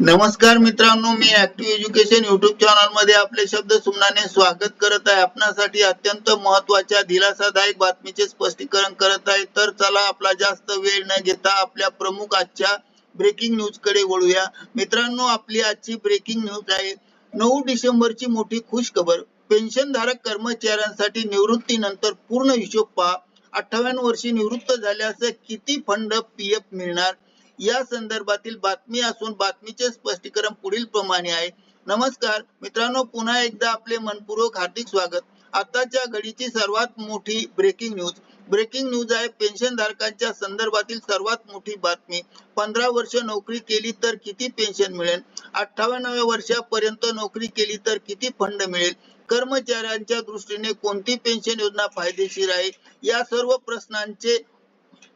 नमस्कार मित्रांनो मी ऍक्टिव्ह एज्युकेशन युट्यूब चॅनलमध्ये आपले शब्द सुमनाने स्वागत करत आहे. आपणासाठी अत्यंत महत्त्वाच्या दिलासादायक बातमीचे स्पष्टीकरण करत आहे. तर चला आपला जास्त वेळ न घेता आपल्या प्रमुख आजच्या ब्रेकिंग न्यूजकडे वळूया. मित्रांनो आपली आजची ब्रेकिंग न्यूज आहे. नऊ डिसेंबरची मोठी खुश खबर. पेन्शनधारक कर्मचाऱ्यांसाठी निवृत्तीनंतर पूर्ण हिशोब पहा. अठ्ठावन्न वर्षी निवृत्त झाल्यास किती फंड पीएफ मिळणार? या संदर्भातील बातमी असून बातमीचे स्पष्टीकरण पुढील प्रमाणे आहे. नमस्कार मित्रांनो पुन्हा एकदा आपले मनपूर्वक हार्दिक स्वागत. आताच्या घडीची सर्वात मोठी ब्रेकिंग न्यूज ब्रेकिंग न्यूज आहे पेन्शन धारकांच्या संदर्भातील सर्वात मोठी बातमी. पंधरा वर्ष नोकरी केली तर किती पेन्शन मिळेल? अठ्ठावन्नाव्या वर्षापर्यंत नोकरी केली तर किती फंड मिळेल? कर्मचाऱ्यांच्या दृष्टीने कोणती पेन्शन योजना फायदेशीर आहे? या सर्व प्रश्नांचे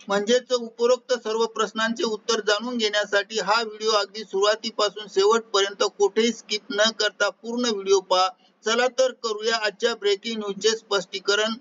म्हणजेच उपरोक्त सर्व प्रश्नांचे उत्तर जाणून घेण्यासाठी हा व्हिडिओ अगदी सुरुवातीपासून शेवटपर्यंत कुठेही स्किप न करता पूर्ण व्हिडिओ पहा. चला तर करूया आजच्या ब्रेकिंग न्यूजचे स्पष्टीकरण.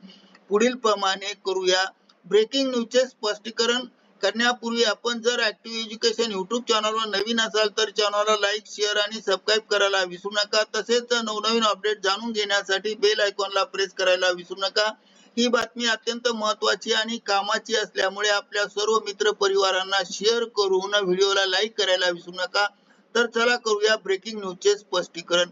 पुढील प्रमाणे करूया. ब्रेकिंग न्यूजचे स्पष्टीकरण करण्यापूर्वी आपण जर ऍक्टिव्ह एज्युकेशन युट्यूब चॅनलवर नवीन असाल तर चॅनलला लाईक शेअर आणि सबस्क्राईब करायला विसरू नका. तसेच नवनवीन अपडेट जाणून घेण्यासाठी बेल आयकॉनला प्रेस करायला विसरू नका. ही बातमी अत्यंत महत्वाची आणि कामाची असल्यामुळे आपल्या सर्व मित्र परिवारांना शेअर करून व्हिडिओला लाईक करायला विसरू नका. तर चला करूया ब्रेकिंग न्यूजचे स्पष्टीकरण.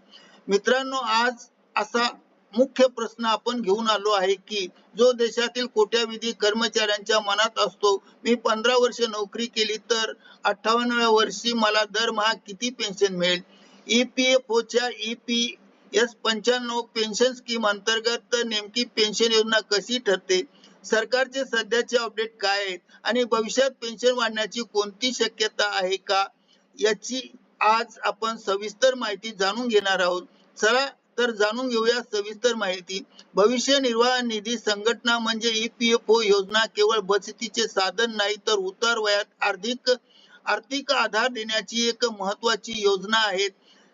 मित्रांनो आज असा मुख्य प्रश्न आपण घेऊन आलो आहे की जो देशातील कोट्याविधी कर्मचाऱ्यांच्या मनात असतो मी पंधरा वर्ष नोकरी केली तर अठ्ठावन्नव्या वर्षी मला दरमहा किती पेन्शन मिळेल? ई पी एफ ओच्या ई ईपी एस पंच्याण्णव पेन्शन स्कीम अंतर्गत नेमकी पेन्शन योजना कशी ठरते? सरकारचे सध्याचे अपडेट काय आहेत? आणि भविष्यात पेन्शन वाढण्याची कोणती शक्यता आहे का? याची आज आपण सविस्तर माहिती जाणून घेणार आहोत. चला तर जाणून घेऊया सविस्तर माहिती. भविष्य निर्वाह निधी संघटना म्हणजे ईपीएफओ योजना केवळ बचतीचे साधन नाही तर उतार वयात आर्थिक आर्थिक आधार देण्याची एक महत्वाची योजना आहे.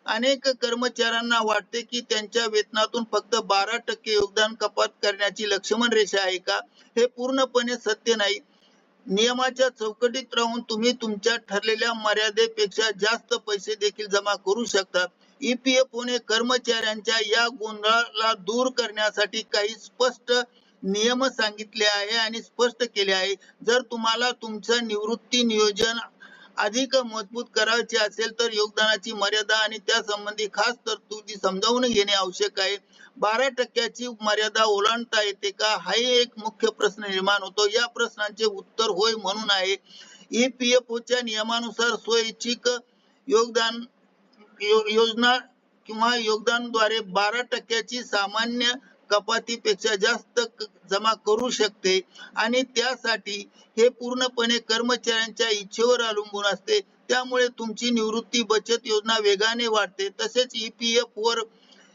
अनेक कर्मचाऱ्यांना वाटते की त्यांच्या वेतनातून फक्त बारा टक्के योगदान कपात करण्याची लक्ष्मण रेषा आहे का? हे पूर्णपणे सत्य नाही. नियमाच्या चौकटीत राहून तुम्ही तुमच्या ठरलेल्या मर्यादेपेक्षा जास्त पैसे देखील जमा करू शकता. ईपीएफओ ने कर्मचाऱ्यांच्या या गोंधळाला दूर करण्यासाठी काही स्पष्ट नियम सांगितले आहे आणि स्पष्ट केले आहे. जर तुम्हाला तुमचं निवृत्ती नियोजन अधिक मजबूत करायचे असेल तर योगदानाची मर्यादा आणि त्या संबंधी खास तरतुदी समजावून घेणे आवश्यक आहे. बारा टक्क्याची मर्यादा ओलांडता येते का? हाही एक मुख्य प्रश्न निर्माण होतो. या प्रश्नांचे उत्तर होय म्हणून आहे. EPFO च्या नियमानुसार स्वैच्छिक योगदान यो- योजना किंवा योगदानद्वारे बारा टक्क्याची सामान्य कपातीपेक्षा जास्त जमा करू शकते आणि त्यासाठी हे पूर्णपणे कर्मचाऱ्यांच्या इच्छेवर अवलंबून असते. त्यामुळे तुमची निवृत्ती बचत योजना वेगाने वाढते. तसेच ईपीएफ वर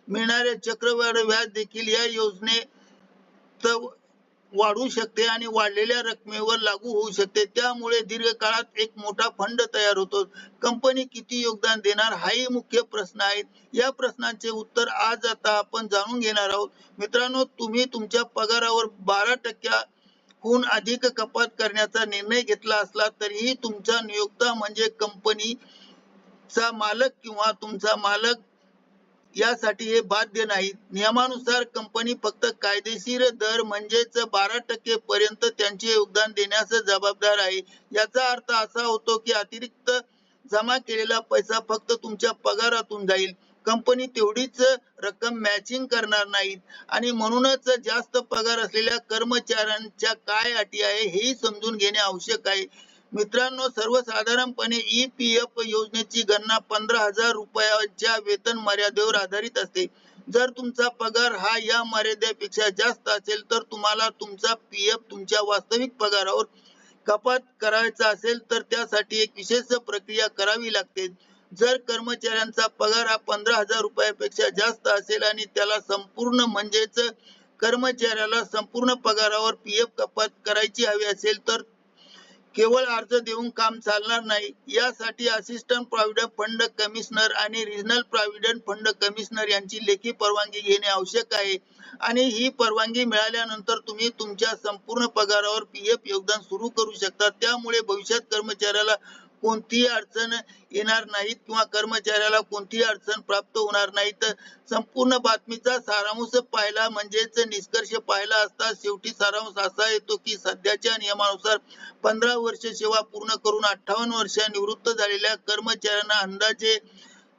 मिळणारे चक्रवाढ व्याज देखील या योजने वाढू शकते आणि वाढलेल्या रकमेवर लागू होऊ शकते. त्यामुळे दीर्घकाळात एक मोठा फंड तयार होतो. कंपनी किती योगदान देणार हाही मुख्य प्रश्न आहे. या प्रश्नांचे उत्तर आज आता आपण जाणून घेणार आहोत. मित्रांनो तुम्ही तुमच्या पगारावर बारा टक्क्याहून अधिक कपात करण्याचा निर्णय घेतला असला तरीही तुमचा नियोक्ता म्हणजे कंपनी चा मालक किंवा तुमचा मालक यासाठी हे बाध्य नाही. नियमानुसार कंपनी फक्त कायदेशीर दर म्हणजेच बारा टक्के पर्यंत त्यांचे योगदान देण्यास जबाबदार आहे. याचा अर्थ असा होतो की अतिरिक्त जमा केलेला पैसा फक्त तुमच्या पगारातून जाईल. कंपनी तेवढीच रक्कम मॅचिंग करणार नाहीत. आणि म्हणूनच जास्त पगार असलेल्या कर्मचाऱ्यांच्या काय अटी आहे हेही समजून घेणे आवश्यक आहे. मित्रांनो सर्वसाधारणपणे ईपीएफ योजनेची गणना पंधरा हजार रुपयाच्या वेतन मर्यादेवर आधारित असते. जर तुमचा पगार हा या मर्यादेपेक्षा जास्त असेल तर तुम्हाला तुमचा पीएफ तुमच्या वास्तविक पगारावर कपात करायचा असेल तर त्यासाठी एक विशेष प्रक्रिया करावी लागते. जर कर्मचाऱ्यांचा पगार हा पंधरा हजार रुपयापेक्षा जास्त असेल आणि त्याला संपूर्ण म्हणजेच कर्मचाऱ्याला संपूर्ण पगारावर पी एफ कपात करायची हवी असेल तर केवळ अर्ज देऊन काम चालणार नाही. यासाठी असिस्टंट प्रॉव्हिडंट फंड कमिशनर आणि रिजनल प्रॉव्हिडंट फंड कमिशनर यांची लेखी परवानगी घेणे आवश्यक आहे. आणि ही परवानगी मिळाल्यानंतर तुम्ही तुमच्या संपूर्ण पगारावर पीएफ योगदान सुरू करू शकता. त्यामुळे भविष्यात कर्मचाऱ्याला कोणतीही अडचण येणार नाहीत किंवा कर्मचाऱ्याला कोणतीही अडचण प्राप्त होणार नाही संपूर्ण बातमीचा सारांश पाहिला म्हणजेच निष्कर्ष पाहिला असता शेवटी सारांश असा येतो की सध्याच्या नियमानुसार पंधरा वर्ष सेवा पूर्ण करून अठ्ठावन्न वर्ष निवृत्त झालेल्या कर्मचाऱ्यांना अंदाजे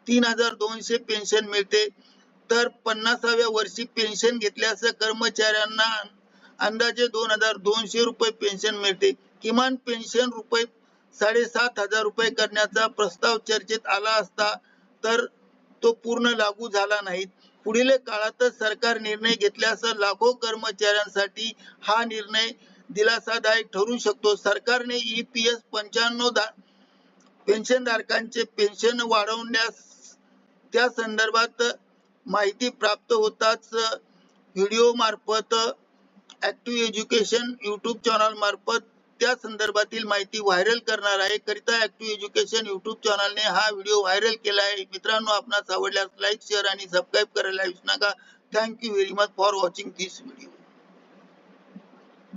तीन हजार दोनशे पेन्शन मिळते. तर पन्नासाव्या वर्षी पेन्शन घेतल्यास कर्मचाऱ्यांना अंदाजे दोन हजार दोनशे रुपये पेन्शन मिळते. किमान पेन्शन रुपये साडेसात हजार रुपये करण्याचा प्रस्ताव चर्चेत आला असता तर तो पूर्ण लागू झाला नाही. पुढील काळातच सरकार निर्णय घेतल्यास लाखो कर्मचाऱ्यांसाठी हा निर्णय दिलासादायक ठरू शकतो. सरकारने ई पी एस पंच्याण्णव पेन्शनधारकांचे पेन्शन वाढवण्यास त्या संदर्भात माहिती प्राप्त होताच व्हिडिओ मार्फत ऍक्टिव्ह एज्युकेशन युट्यूब चॅनल मार्फत त्या संदर्भातील माहिती व्हायरल करणार आहे. करिता ऍक्टिव्ह एज्युकेशन युट्यूब चॅनलने हा व्हिडिओ व्हायरल केला आहे. मित्रांनो आपणास आवडल्यास लाईक शेअर आणि सबस्क्राईब करायला विसरू नका. Thank you very much for watching this video